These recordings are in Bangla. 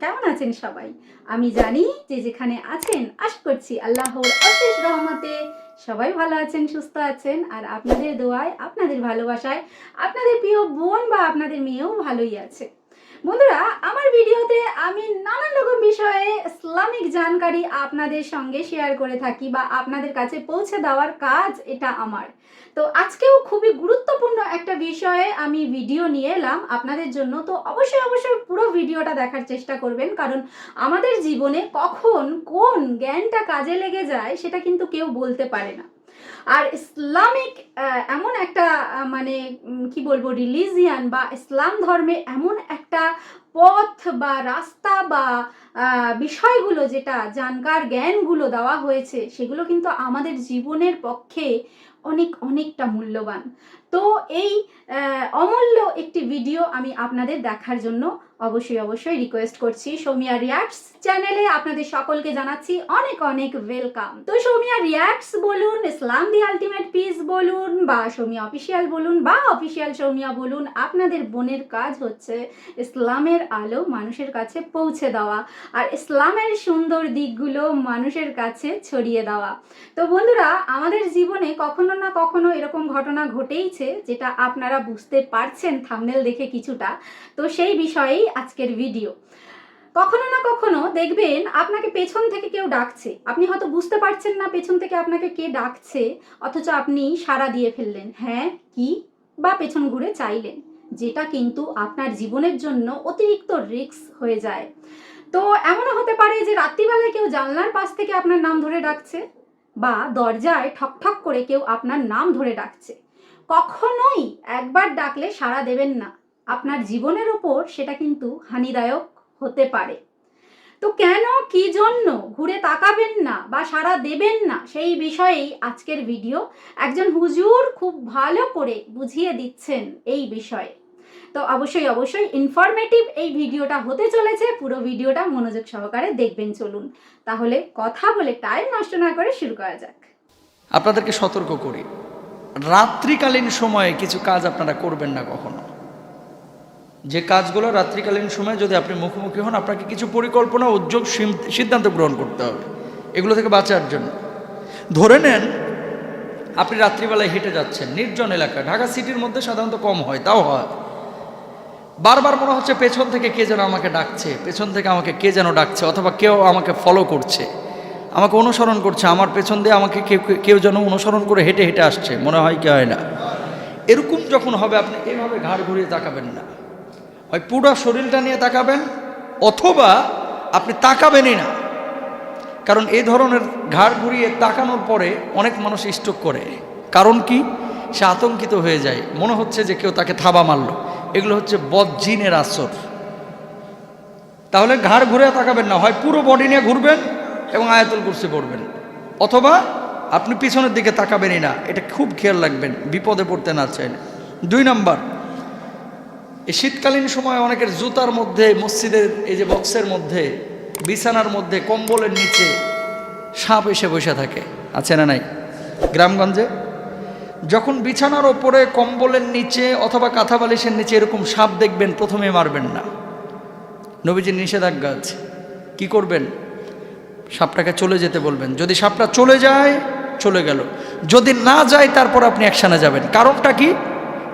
কেমন আছেন সবাই? আমি জানি যে যেখানে আছেন, আশা করছি আল্লাহর অশেষ রহমতে সবাই ভালো আছেন, সুস্থ আছেন। আর আপনাদের দোয়ায়, আপনাদের ভালোবাসায়, আপনাদের প্রিয় বোন বা আপনাদের মেয়েও ভালোই আছে। বন্ধুরা, আমার ভিডিওতে আমি নানান রকম বিষয়ে ইসলামিক জানকারি আপনাদের সঙ্গে শেয়ার করে থাকি বা আপনাদের কাছে পৌঁছে দেওয়ার কাজ এটা আমার। তো আজকেও খুবই গুরুত্বপূর্ণ একটা বিষয়ে আমি ভিডিও নিয়ে এলাম। আপনাদের জন্য তো অবশ্যই অবশ্যই পুরো ভিডিওটা দেখার চেষ্টা করবেন, কারণ আমাদের জীবনে কখন কোন জ্ঞানটা কাজে লেগে যায় সেটা কিন্তু কেউ বলতে পারে না। আর ইসলামিক এমন একটা মানে কি বলব রিলিজিয়ান বা ইসলাম ধর্মে এমন একটা পথ বা রাস্তা বা বিষয়গুলো যেটা জানকার জ্ঞানগুলো দেওয়া হয়েছে, সেগুলো কিন্তু আমাদের জীবনের পক্ষে অনেক, অনেকটা মূল্যবান। তো এই অমূল্য একটি ভিডিও আমি আপনাদের দেখার জন্য অবশ্যই অবশ্যই রিকোয়েস্ট করছি সৌমিয়া রিয়াক্টস চ্যানেলে আপনাদের সকলকে জানাচ্ছি অনেক অনেক ওয়েলকাম তো সৌমিয়া রিয়াক্টস বলুন ইসলাম দি আলটিমেট পিস বলুন, বা সৌমিয়া অফিসিয়াল বলুন, বা অফিসিয়াল সৌমিয়া বলুন, আপনাদের বোনের কাজ হচ্ছে ইসলামের আলো মানুষের কাছে পৌঁছে দেওয়া, আর ইসলামের সুন্দর দিকগুলো মানুষের কাছে ছড়িয়ে দেওয়া। তো বন্ধুরা, আমাদের জীবনে কখনো না কখনো এরকম ঘটনা ঘটেইছে। যেটা আপনারা বুঝতে পারছেন থামনেল দেখে কিছুটা, তো সেই বিষয়েই আজকের ভিডিও কখনো না কখনো দেখবেন আপনাকে পেছন থেকে কেউ ডাকছে। আপনি হয়তো বুঝতে পারছেন না পেছন থেকে আপনাকে কে ডাকছে, অথচ আপনি সাড়া দিয়ে ফেললেন। হ্যাঁ কি? বা পেছন ঘুরে চাইলেন। যেটা কিন্তু আপনার জীবনের জন্য অতিরিক্ত রিস্ক হয়ে যায়। তো এমনও হতে পারে যে রাত্রিবেলায় কেউ জানলার পাশ থেকে আপনার নাম ধরে ডাকছে, বা দরজায় ঠক ঠক করে কেউ আপনার নাম ধরে ডাকছে। কখনোই একবার ডাকলে সাড়া দেবেন না। আপনার জীবনের ওপর সেটা কিন্তু হানিদায়ক হতে পারে। তো কেন, কি জন্য ঘুরে তাকাবেন না বা সাড়া দেবেন না সেই বিষয়েই আজকের ভিডিও। একজন হুজুর খুব ভালো করে বুঝিয়ে দিচ্ছেন এই বিষয়ে। তো অবশ্যই অবশ্যই ইনফরমেটিভ এই ভিডিওটা হতে চলেছে। পুরো ভিডিওটা মনোযোগ সহকারে দেখবেন, চলুন। তাহলে কথা বলে টাইম নষ্ট না করে শুরু করা যাক। আপনাদেরকে সতর্ক করি। রাত্রিকালীন সময়ে কিছু কাজ আপনারা করবেন না কখনো। যে কাজগুলো রাত্রিকালীন সময়ে যদি আপনি মুখোমুখি হন, আপনাকে কিছু পরিকল্পনা, উদ্যোগ সিদ্ধান্ত গ্রহণ করতে হবে। এগুলো থেকে বাঁচার জন্য। ধরে নেন, আপনি রাত্রিবেলায় হেঁটে যাচ্ছেন, নির্জন এলাকা। ঢাকা সিটির মধ্যে সাধারণত কম হয়, তাও হয়। বারবার মনে হচ্ছে পেছন থেকে কে যেন আমাকে ডাকছে, পেছন থেকে আমাকে কে যেন ডাকছে, অথবা কেউ আমাকে ফলো করছে। আমাকে অনুসরণ করছে, আমার পেছন দিয়ে আমাকে কেউ কেউ যেন অনুসরণ করে হেঁটে হেঁটে আসছে, মনে হয় কি হয় না। এরকম যখন হবে, আপনি এভাবে ঘাড় ঘুরিয়ে তাকাবেন না। হয় পুরো শরীরটা নিয়ে তাকাবেন, অথবা আপনি তাকাবেনই না। কারণ এই ধরনের ঘাড় ঘুরিয়ে তাকানোর পরে অনেক মানুষ স্ট্রোক করে। কারণ কি? সে আতঙ্কিত হয়ে যায়। মনে হচ্ছে যে কেউ তাকে থাবা মারলো। এগুলো হচ্ছে বদজিনের আসর। তাহলে ঘাড় ঘুরে তাকাবেন না। হয় পুরো বডি নিয়ে ঘুরবেন এবং আয়াতুল কুরসি পড়বেন। অথবা আপনি পিছনের দিকে তাকাবেনই না, এটা খুব খেয়াল রাখবেন, বিপদে পড়তে না চাইলে। দুই নাম্বার, এই শীতকালীন সময় অনেকের জুতার মধ্যে, মসজিদের এই যে বক্সের মধ্যে, বিছানার মধ্যে, কম্বলের নিচে সাপ এসে বসে থাকে। আছে না নাই? গ্রামগঞ্জে? যখন বিছানার ওপরে কম্বলের নিচে অথবা কাঁথা বালিশের নিচে এরকম সাপ দেখবেন, প্রথমে মারবেন না। নবীজির নিষেধাজ্ঞা আছে। কি করবেন? সাপটাকে চলে যেতে বলবেন। যদি সাপটা চলে যায়, চলে গেল। যদি না যায়, তারপর আপনি অ্যাকশানে যাবেন। কারণটা কি?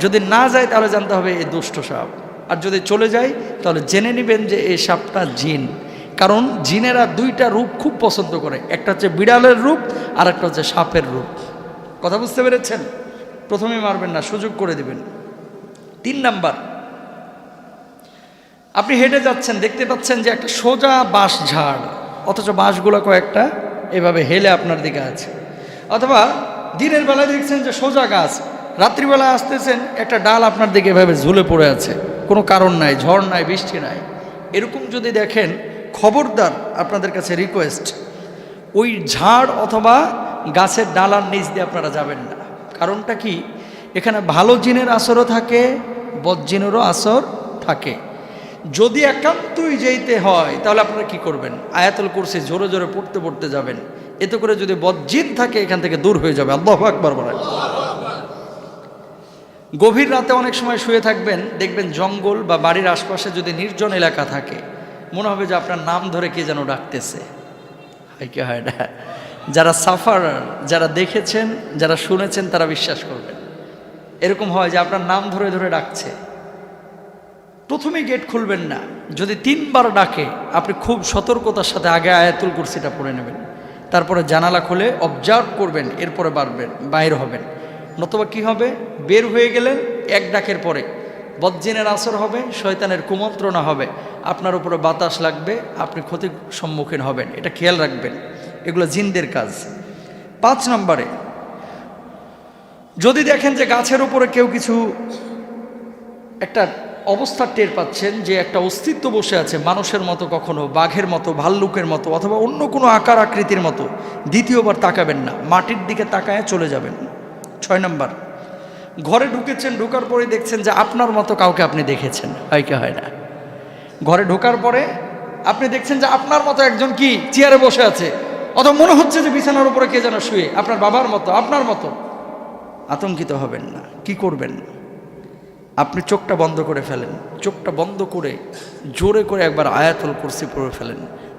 যদি না যায়, তাহলে জানতে হবে এই দুষ্ট সাপ। আর যদি চলে যায়, তাহলে জেনে নেবেন যে এই সাপটা জিন। কারণ জিনেরা দুইটা রূপ খুব পছন্দ করে। একটা হচ্ছে বিড়ালের রূপ, আর একটা হচ্ছে সাপের রূপ। কথা বুঝতে পেরেছেন? প্রথমে মারবেন না, সুযোগ করে দিবেন। তিন নাম্বার। আপনি হেঁটে যাচ্ছেন, দেখতে পাচ্ছেন যে একটা সোজা বাঁশ ঝাড়। অথচ বাঁশগুলো কয়েকটা এভাবে হেলে আপনার দিকে আছে। অথবা দিনের বেলায় দেখছেন যে সোজা গাছ, রাত্রিবেলা আসতেছেন, একটা ডাল আপনার দিকে এভাবে ঝুলে পড়ে আছে। কোনো কারণ নাই, ঝড় নাই, বৃষ্টি নাই। এরকম যদি দেখেন, খবরদার আপনাদের কাছে রিকোয়েস্ট ওই ঝাড় অথবা গাছের ডালার নিচ দিয়ে আপনারা যাবেন না। কারণটা কি? এখানে ভালো জিনের আসরও থাকে বদজিনেরও আসর থাকে। যদি একান্তই যেতে হয়, তাহলে আপনারা কি করবেন? আয়াতুল কুরসি জোরে জোরে পড়তে পড়তে যাবেন। এতে করে যদি বদজিন থাকে, এখান থেকে দূর হয়ে যাবে। আল্লাহ আকবার বলেন। গভীর রাতে অনেক সময় শুয়ে থাকবেন, দেখবেন জঙ্গল বা বাড়ির আশপাশে যদি নির্জন এলাকা থাকে, মনে হবে যে আপনার নাম ধরে কে যেন ডাকতেছে। যারা সাফার যারা দেখেছেন, যারা শুনেছেন, তারা বিশ্বাস করবেন। এরকম হয় যে আপনার নাম ধরে ধরে ডাকছে। প্রথমেই গেট খুলবেন না। যদি তিনবার ডাকে, আপনি খুব সতর্কতার সাথে আগে আয়াতুল কুরসিটা পড়ে নেবেন। তারপরে জানালা খুলে অবজার্ভ করবেন, এরপরে বাড়বেন, বাইর হবেন। নতুবা কি হবে? বের হয়ে গেলেন এক ডাকের পরে বজ্জিনের আসর হবে, শয়তানের কুমন্ত্রণা হবে। আপনার উপরে বাতাস লাগবে, আপনি ক্ষতির সম্মুখীন হবেন। এটা খেয়াল রাখবেন। এগুলো জিনদের কাজ। পাঁচ নম্বরে, যদি দেখেন যে গাছের উপরে কেউ কিছু একটা অবস্থা টের পাচ্ছেন যে একটা অস্তিত্ব বসে আছে মানুষের মতো কখনো, বাঘের মতো, ভাল্লুকের মতো, অথবা অন্য কোনো আকার আকৃতির মতো। দ্বিতীয়বার তাকাবেন না, মাটির দিকে তাকায় চলে যাবেন। ছয় নম্বর, ঘরে ঢুকেছেন, ঢোকার পরে দেখছেন যে আপনার মতো কাউকে আপনি দেখেছেন। হয় কি হয় না? ঘরে ঢোকার পরে আপনি দেখছেন যে আপনার মতো একজন কি, চেয়ারে বসে আছে। অথবা মনে হচ্ছে যে বিছানার উপরে কে যেন শুয়ে, আপনার বাবার মতো, আপনার মতো। আতঙ্কিত হবেন না, কি করবেন? আপনি চোখটা বন্ধ করে ফেলেন। চোখটা বন্ধ করে, জোরে করে একবার আয়াতুল কুরসি পড়ে ফেলেন।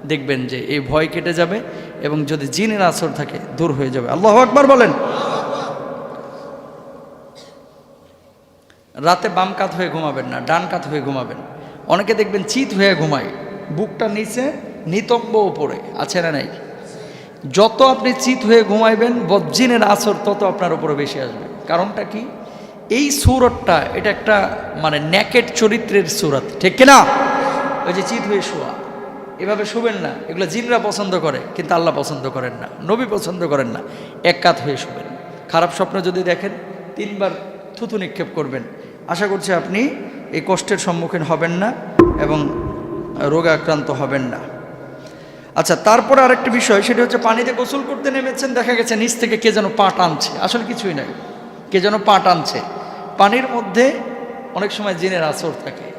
দেখবেন যে এই ভয় কেটে যাবে এবং যদি জিনের আসর থাকে, দূর হয়ে যাবে। আল্লাহ আকবার বলেন। রাতে বাম কাত হয়ে ঘুমাবেন না, ডান কাত হয়ে ঘুমাবেন। অনেকে দেখবেন চিত হয়ে ঘুমায়। বুকটা নিচে নিতম্ব উপরে আছে না নাই? যত আপনি চিত হয়ে ঘুমাইবেন বজ্জিনের আসর তত আপনার উপরে বেশি আসবে। কারণটা কি? এই সুরতটা, এটা একটা মানে ন্যাকেট চরিত্রের সুরত, ঠিক কিনা? ওই যে চিত হয়ে শোয়া। এভাবে শুবেন না, এগুলো জিনরা পছন্দ করে, কিন্তু আল্লাহ পছন্দ করেন না, নবী পছন্দ করেন না, এক কাত হয়ে শুবেন। খারাপ স্বপ্ন যদি দেখেন, তিনবার থুতু নিক্ষেপ করবেন। আশা করছি আপনি এই কষ্টের সম্মুখীন হবেন না এবং রোগে আক্রান্ত হবেন না। আচ্ছা তারপরে আরেকটা বিষয়, সেটা হচ্ছে পানিতে গোসল করতে নেমেছেন, দেখা গেছে নিচ থেকে কে যেন পা টানছে আসলে কিছুই নাই। কে যেন পা টানছে পানির মধ্যে অনেক সময় জিনের আসর থাকে,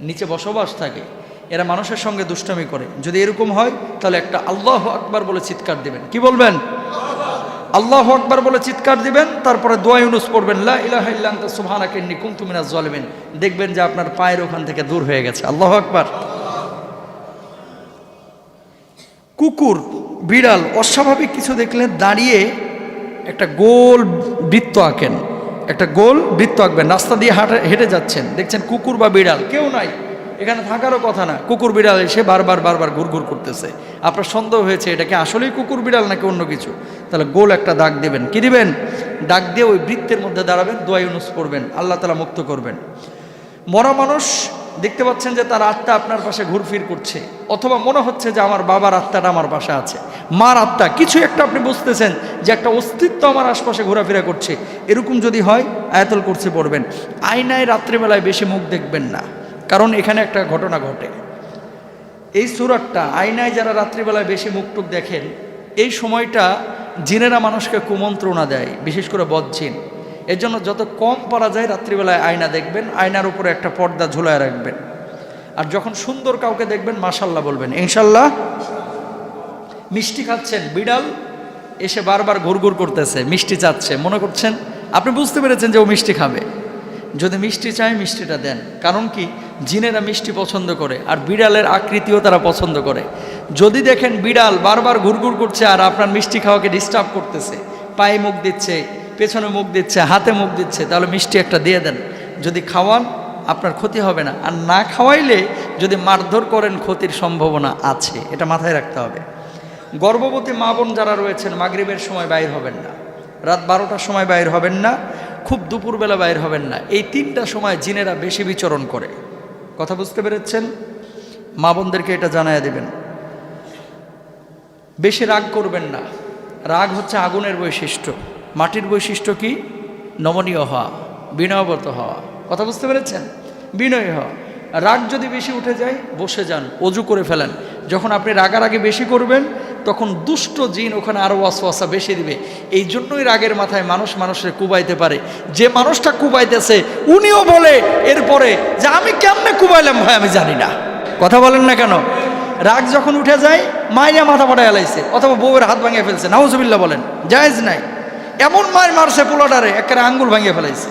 নিচে বসবাস থাকে, এরা মানুষের সঙ্গে দুষ্টমি করে। যদি এরকম হয়, তাহলে একটা আল্লাহ আকবার বলে চিৎকার দিবেন। কি বলবেন? আল্লাহ আকবার বলে চিৎকার দিবেন, তারপরে দোয়া পড়বেন, লা ইলাহা ইল্লা আনতা সুবহানাকা ইন্নী দেখবেন যে আপনার পায়ের ওখান থেকে দূর হয়ে গেছে। আল্লাহ আকবার। কুকুর, বিড়াল, অস্বাভাবিক কিছু দেখলে দাঁড়িয়ে একটা গোল বৃত্ত আঁকেন। একটা গোল, বৃত্ত আঁকবেন, রাস্তা দিয়ে হাঁটে, হেঁটে যাচ্ছেন। দেখছেন কুকুর বা বিড়াল, কেউ নাই। এখানে থাকারও কথা না। কুকুর, বিড়াল এসে বারবার বারবার ঘুরঘুর করতেছে। আপনার সন্দেহ হয়েছে, এটা কি আসলেই কুকুর, বিড়াল নাকি অন্য কিছু? তাহলে গোল একটা দাগ দেবেন। কী দিবেন? ডাক দিয়ে ওই বৃত্তের মধ্যে দাঁড়াবেন দোয়াই অনুস করবেন আল্লাহ তালা মুক্ত করবেন। মরা মানুষ দেখতে পাচ্ছেন যে তার আত্মা আপনার পাশে ঘুরফির করছে। অথবা মনে হচ্ছে যে আমার বাবার আত্মাটা আমার পাশে আছে। মার আত্মা, কিছু একটা আপনি বুঝতেছেন যে একটা অস্তিত্ব আমার আশপাশে ঘোরাফেরা করছে। এরকম যদি হয়, আয়াতল করছে পড়বেন। আয়নায় রাত্রিবেলায় বেশি মুখ দেখবেন না। কারণ এখানে একটা ঘটনা ঘটে। এই সুরাটটা আয়নায় যারা রাত্রিবেলায় বেশি মুখ টুক দেখেন, এই সময়টা জিনেরা মানুষকে কুমন্ত্রণা দেয়, বিশেষ করে বদজিন। এর জন্য যত কম পারা যায় রাত্রিবেলায় আয়না দেখবেন, আয়নার উপরে একটা পর্দা ঝুলায় রাখবেন। আর যখন সুন্দর কাউকে দেখবেন মাশাল্লাহ বলবেন ইনশাল্লাহ মিষ্টি খাচ্ছেন বিড়াল, এসে বারবার ঘুরঘুর করতেছে, মিষ্টি চাচ্ছে। মনে করছেন? আপনি বুঝতে পেরেছেন যে ও মিষ্টি খাবে। যদি মিষ্টি চায়, মিষ্টিটা দেন। কারণ কি? জিনেরা মিষ্টি পছন্দ করে, আর বিড়ালের আকৃতিও তারা পছন্দ করে। যদি দেখেন বিড়াল বারবার ঘুরঘুর করছে, আর আপনার মিষ্টি খাওয়াকে ডিস্টার্ব করতেছে, পায়ে মুখ দিচ্ছে পেছনে মুখ দিচ্ছে, হাতে মুখ দিচ্ছে, তাহলে মিষ্টি একটা দিয়ে দেন। যদি খাওয়ান, আপনার ক্ষতি হবে না। আর না খাওয়াইলে যদি মারধর করেন, ক্ষতির সম্ভাবনা আছে। এটা মাথায় রাখতে হবে। গর্ভবতী মা বোন যারা রয়েছেন, মাগরিবের সময় বাইর হবেন না। রাত বারোটার সময় বাইর হবেন না। খুব দুপুরবেলা বাইর হবেন না। এই তিনটা সময় জিনেরা বেশি বিচরণ করে। কথা বুঝতে পেরেছেন? মা বোনদেরকে এটা জানায় দেবেন। বেশি রাগ করবেন না। রাগ হচ্ছে আগুনের বৈশিষ্ট্য। মাটির বৈশিষ্ট্য কি? নমনীয় হওয়া বিনয়বত হওয়া। কথা বুঝতে পেরেছেন? বিনয় হওয়া। রাগ যদি বেশি উঠে যায়, বসে যান, অজু করে ফেলেন। যখন আপনি রাগারাগি বেশি করবেন, তখন দুষ্ট জিন ওখানে আরও ওয়াসওয়াসা বেশি দিবে। এই জন্যই রাগের মাথায় মানুষ মানুষের কুবাইতে পারে। যে মানুষটা কুবাইতেছে, উনিও বলে এরপরে যে আমি কেমনে কুবাইলাম ভাই আমি জানি না। কথা বলেন না কেন? রাগ যখন উঠে যায়, মাইয়া মাথা ফাটা এলাইছে অথবা বউয়ের হাত ভাঙিয়ে ফেলছে। নাউজুবিল্লা বলেন, জায়েজ নাই। এমন মায়ের মারছে পোলাটারে? একেবারে আঙ্গুল ভাঙিয়ে ফেলাইছে।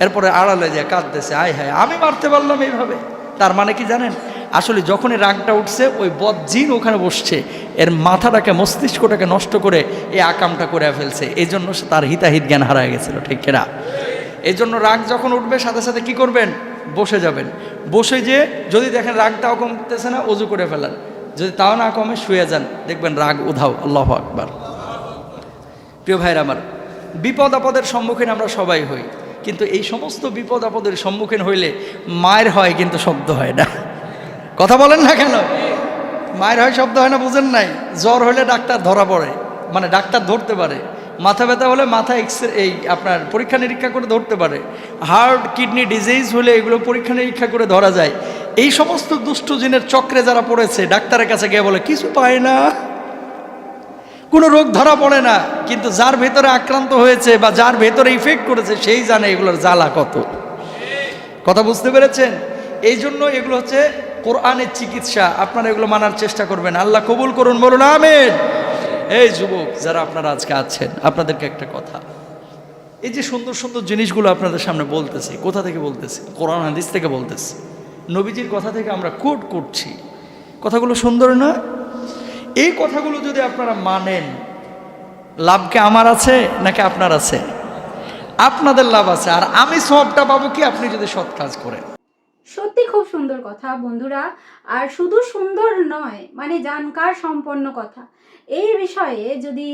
এরপরে আড়ালে যায়, কাঁদতেছে, আয় হায়, আমি মারতে পারলাম এইভাবে? তার মানে কি জানেন? আসলে যখনই রাগটা উঠছে, ওই বদজিন ওখানে বসছে। এর মাথাটাকে, মস্তিষ্কটাকে নষ্ট করে এই আকামটা করে ফেলছে। এই জন্য তার হিতাহিত জ্ঞান হারায় গেছিল, ঠিক কিনা? এই জন্য রাগ যখন উঠবে, সাথে সাথে কি করবেন? বসে যাবেন। বসে যে যদি দেখেন রাগটাও কমতেছে না, অজু করে ফেলেন। যদি তাও না কমে, শুয়ে যান। দেখবেন রাগ উধাও। আল্লাহ আকবার। প্রিয় ভাইরা আমার বিপদ আপদের সম্মুখীন আমরা সবাই হই। কিন্তু এই সমস্ত বিপদ আপদের সম্মুখীন হইলে মায়ের হয় কিন্তু শব্দ হয় না। কথা বলেন না কেন? মায়ের হয়, শব্দ হয় না, বুঝেন নাই? জ্বর হলে ডাক্তার ধরা পড়ে মানে ডাক্তার ধরতে পারে। মাথা ব্যথা হলে মাথা এক্স এই আপনার পরীক্ষা নিরীক্ষা করে ধরতে পারে। হার্ট, কিডনি ডিজিজ হলে এগুলো পরীক্ষা নিরীক্ষা করে ধরা যায়। এই সমস্ত দুষ্ট জিনের চক্রে যারা পড়েছে, ডাক্তারের কাছে গিয়ে বলে, কিছু পায় না। কোনো রোগ ধরা পড়ে না, কিন্তু যার ভেতরে আক্রান্ত হয়েছে বা যার ভেতরে ইফেক্ট করেছে সেই জানে এগুলোর জ্বালা কত। কথা বুঝতে পেরেছেন? এই জন্য এগুলো হচ্ছে কোরআনের চিকিৎসা, আপনারা এগুলো মানার চেষ্টা করবেন। আল্লাহ কবুল করুন, বলুন, আমেন। এই যুবক, যারা আপনারা আজকে আছেন, আপনাদেরকে একটা কথা। এই যে সুন্দর সুন্দর জিনিসগুলো আপনাদের সামনে বলতেছি, কোথা থেকে বলতেছি? কোরআন, হাদিস থেকে বলতেছি। নবীজির কথা থেকে আমরা কোট করছি। কথাগুলো সুন্দর না? এই কথাগুলো যদি আপনারা মানেন লাভকে আমার আছে নাকি আপনার আছে? আপনাদের লাভ আছে, আর আমি সবটা পাবো কি? আপনি যদি সৎ কাজ করেন। সত্যি খুব সুন্দর কথা বন্ধুরা, আর শুধু সুন্দর নয় মানে জানকার সম্পন্ন কথা। এই বিষয়ে যদি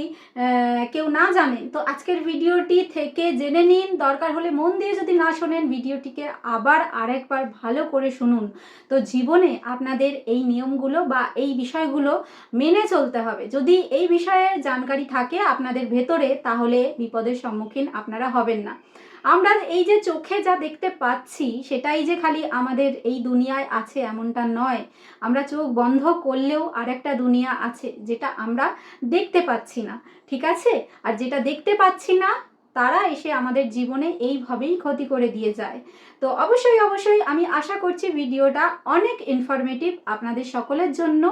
কেউ না জানেন তো আজকের ভিডিওটি থেকে জেনে নিন। দরকার হলে মন দিয়ে যদি না শোনেন, ভিডিওটিকে আবার আরেকবার ভালো করে শুনুন। তো জীবনে আপনাদের এই নিয়মগুলো বা এই বিষয়গুলো মেনে চলতে হবে। যদি এই বিষয়ে জানকারি থাকে আপনাদের ভেতরে, তাহলে বিপদের সম্মুখীন আপনারা হবেন না। আমরা এই যে চোখে যা দেখতে পাচ্ছি, সেটাই যে খালি আমাদের এই দুনিয়ায় আছে এমনটা নয়। আমরা চোখ বন্ধ করলেও আর একটা দুনিয়া আছে যেটা আমরা দেখতে পাচ্ছি না, ঠিক আছে? আর যেটা দেখতে পাচ্ছি না, তারা এসে আমাদের জীবনে এইভাবেই ক্ষতি করে দিয়ে যায়। তো অবশ্যই অবশ্যই আমি আশা করছি ভিডিওটা অনেক ইনফরমেটিভ আপনাদের সকলের জন্য,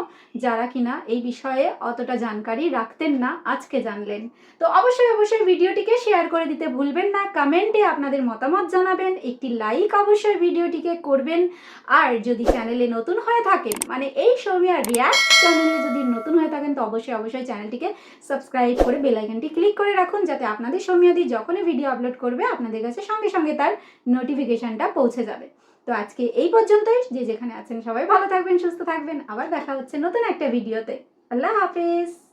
যারা কিনা এই বিষয়ে অতটা জানকারি রাখতেন না, আজকে জানলেন। তো অবশ্যই অবশ্যই ভিডিওটিকে শেয়ার করে দিতে ভুলবেন না কমেন্টে আপনাদের মতামত জানাবেন, একটি লাইক অবশ্যই ভিডিওটিকে করবেন, আর যদি চ্যানেলে নতুন হয়ে থাকেন মানে এই সৌমিয়া রিয়াক্ট চ্যানেলে যদি নতুন হয়ে থাকেন, তো অবশ্যই অবশ্যই চ্যানেলটিকে সাবস্ক্রাইব করে বেল আইকনটি ক্লিক করে রাখুন, যাতে আপনাদের সৌমিয়াদি যখনই ভিডিও আপলোড করবে, আপনাদের কাছে সঙ্গে সঙ্গে তার নোটিফিকেশনটা পৌঁছে যাবে। তো আজকে এই পর্যন্তই। যে যেখানে আছেন সবাই ভালো থাকবেন, সুস্থ থাকবেন। আবার দেখা হচ্ছে নতুন একটা ভিডিওতে। আল্লাহ হাফেজ।